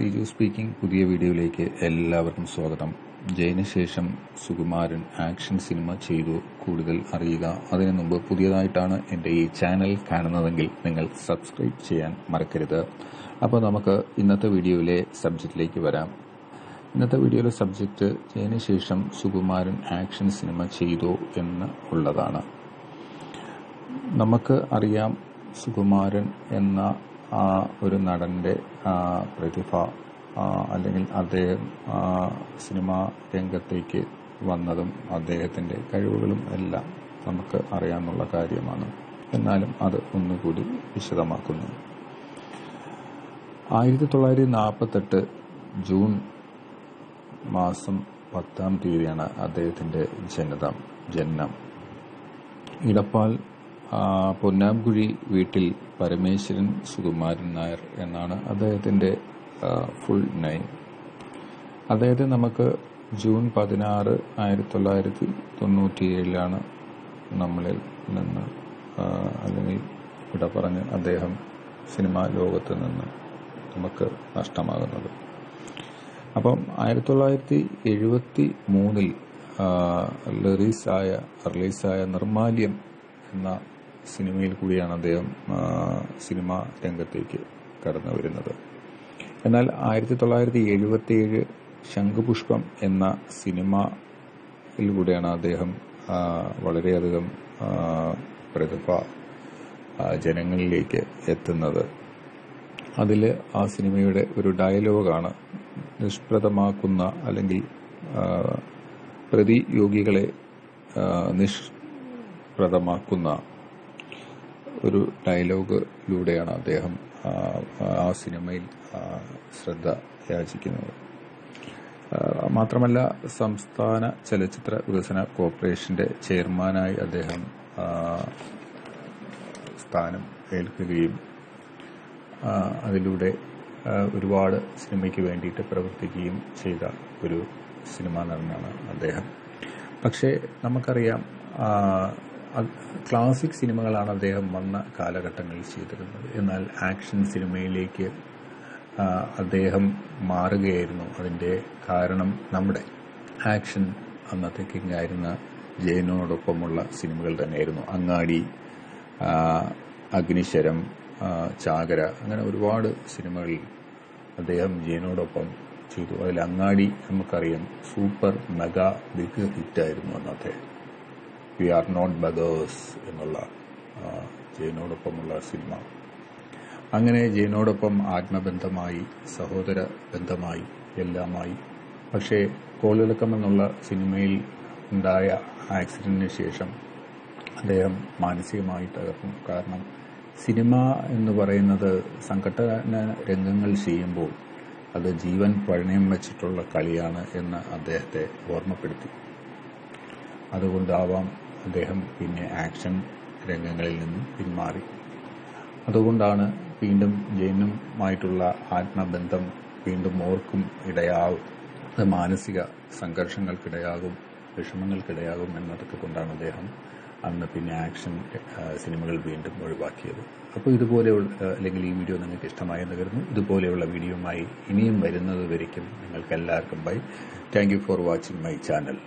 Siju speaking പുതിയ വീഡിയോയിലേക്ക് എല്ലാവർക്കും സ്വാഗതം. ജയിനുശേഷം ശേഷം സുകുമാരൻ ആക്ഷൻ സിനിമ ചെയ്തു കൂടുതൽ അറിയുക. അതിനു മുമ്പ് പുതിയതായിട്ടാണ് എന്റെ ഈ ചാനൽ കാണുന്നതെങ്കിൽ നിങ്ങൾ സബ്സ്ക്രൈബ് ചെയ്യാൻ മറക്കരുത്. അപ്പോൾ നമുക്ക് ഇന്നത്തെ വീഡിയോയിലെ സബ്ജക്റ്റിലേക്ക് വരാം. ഇന്നത്തെ വീഡിയോയിലെ സബ്ജക്റ്റ് ജയിനുശേഷം ശേഷം സുകുമാരൻ ആക്ഷൻ സിനിമ ചെയ്തു എന്ന് ഉള്ളതാണ്. നമുക്ക് അറിയാം സുകുമാരൻ എന്ന ആ ഒരു നടന്റെ പ്രതിഭ അല്ലെങ്കിൽ അദ്ദേഹം സിനിമാ രംഗത്തേക്ക് വന്നതും അദ്ദേഹത്തിന്റെ കഴിവുകളും എല്ലാം നമുക്ക് അറിയാമെന്നുള്ള കാര്യമാണ്. എന്നാലും അത് ഒന്നുകൂടി വിശദമാക്കുന്നു. ആയിരത്തി തൊള്ളായിരത്തി നാൽപ്പത്തെട്ട് ജൂൺ മാസം പത്താം തീയതിയാണ് അദ്ദേഹത്തിന്റെ ജനനം ജനനം. ഇടപ്പാൾ ആ, പൊന്നാംകുഴി വീട്ടിൽ പരമേശ്വരൻ സുകുമാരൻ നായർ എന്നാണ് അദ്ദേഹത്തിന്റെ ഫുൾ നെയിം അദ്ദേഹത്തെ നമുക്ക് ജൂൺ പതിനാറ് ആയിരത്തി തൊള്ളായിരത്തി തൊണ്ണൂറ്റിയേഴിലാണ് നമ്മളിൽ നിന്ന് അല്ലെങ്കിൽ ഇവിടെ പറഞ്ഞ് അദ്ദേഹം സിനിമാ ലോകത്ത് നിന്ന് നമുക്ക് നഷ്ടമാകുന്നത്. അപ്പം ആയിരത്തി തൊള്ളായിരത്തി എഴുപത്തി മൂന്നിൽ റിലീസായ റിലീസായ നിർമാല്യം എന്ന സിനിമയിൽ കൂടിയാണ് അദ്ദേഹം സിനിമാ രംഗത്തേക്ക് കടന്നു വരുന്നത്. എന്നാൽ ആയിരത്തി തൊള്ളായിരത്തി എഴുപത്തി ഏഴ് ശംഖുപുഷ്പം എന്ന സിനിമയിലൂടെയാണ് അദ്ദേഹം വളരെയധികം പ്രതിഭ ജനങ്ങളിലേക്ക് എത്തുന്നത്. അതിൽ ആ സിനിമയുടെ ഒരു ഡയലോഗാണ് നിഷ്പ്രദമാക്കുന്ന അല്ലെങ്കിൽ പ്രതിയോഗികളെ നിഷ്പ്രദമാക്കുന്ന ഒരു ഡയലോഗിലൂടെയാണ് അദ്ദേഹം ആ, സിനിമയിൽ ശ്രദ്ധ യാചിക്കുന്നത്. മാത്രമല്ല സംസ്ഥാന ചലച്ചിത്ര വികസന കോർപ്പറേഷന്റെ ചെയർമാനായി അദ്ദേഹം സ്ഥാനം ഏൽക്കുകയും അതിലൂടെ ഒരുപാട് സിനിമയ്ക്ക് വേണ്ടിയിട്ട് പ്രവർത്തിക്കുകയും ചെയ്ത ഒരു സിനിമാ നടനാണ് അദ്ദേഹം. പക്ഷേ നമുക്കറിയാം ക്ലാസിക് സിനിമകളാണ് അദ്ദേഹം വന്ന കാലഘട്ടങ്ങളിൽ ചെയ്തിരുന്നത്. എന്നാൽ ആക്ഷൻ സിനിമയിലേക്ക് അദ്ദേഹം മാറുകയായിരുന്നു. അതിന്റെ കാരണം നമ്മുടെ ആക്ഷൻ അന്നത്തെ കിങ്ങായിരുന്ന ജയനോടൊപ്പമുള്ള സിനിമകൾ തന്നെയായിരുന്നു. അങ്ങാടി അഗ്നിശരം ചാകര അങ്ങനെ ഒരുപാട് സിനിമകളിൽ അദ്ദേഹം ജയനോടൊപ്പം ചെയ്തു. അതിൽ അങ്ങാടി നമുക്കറിയാം സൂപ്പർ മെഗാ ബിഗ് ഹിറ്റായിരുന്നു അന്നത്തെ വി ആർ നോട്ട് ബദേഴ്സ് എന്നുള്ള ജയനോടൊപ്പമുള്ള സിനിമ. അങ്ങനെ ജയനോടൊപ്പം ആത്മബന്ധമായി സഹോദര ബന്ധമായി എല്ലാമായി. പക്ഷേ കോളിളക്കം എന്നുള്ള സിനിമയിൽ ഉണ്ടായ ആക്സിഡന്റിന് ശേഷം അദ്ദേഹം മാനസികമായി തകർന്നു കാരണം സിനിമ എന്ന് പറയുന്നത് സംഘടന രംഗങ്ങൾ ചെയ്യുമ്പോൾ അത് ജീവൻ പഴയം വെച്ചിട്ടുള്ള കളിയാണ് എന്ന് അദ്ദേഹത്തെ ഓർമ്മപ്പെടുത്തി. അതുകൊണ്ടാവാം അദ്ദേഹം പിന്നെ ആക്ഷൻ രംഗങ്ങളിൽ നിന്നും പിന്മാറി. അതുകൊണ്ടാണ് വീണ്ടും ജയനുമായിട്ടുള്ള ആത്മബന്ധം വീണ്ടും ഓർക്കും ഇടയാവും. അത് മാനസിക സംഘർഷങ്ങൾക്കിടയാകും വിഷമങ്ങൾക്കിടയാകും എന്നതൊക്കെ കൊണ്ടാണ് അദ്ദേഹം അന്ന് പിന്നെ ആക്ഷൻ സിനിമകൾ വീണ്ടും ഒഴിവാക്കിയത്. അപ്പോൾ ഇതുപോലെയുള്ള അല്ലെങ്കിൽ ഈ വീഡിയോ നിങ്ങൾക്ക് ഇഷ്ടമായെന്ന് കരുതുന്നു. ഇതുപോലെയുള്ള വീഡിയോയുമായി ഇനിയും വരുന്നത് വരയ്ക്കും. നിങ്ങൾക്ക് എല്ലാവർക്കും bye. Thank for watching my channel.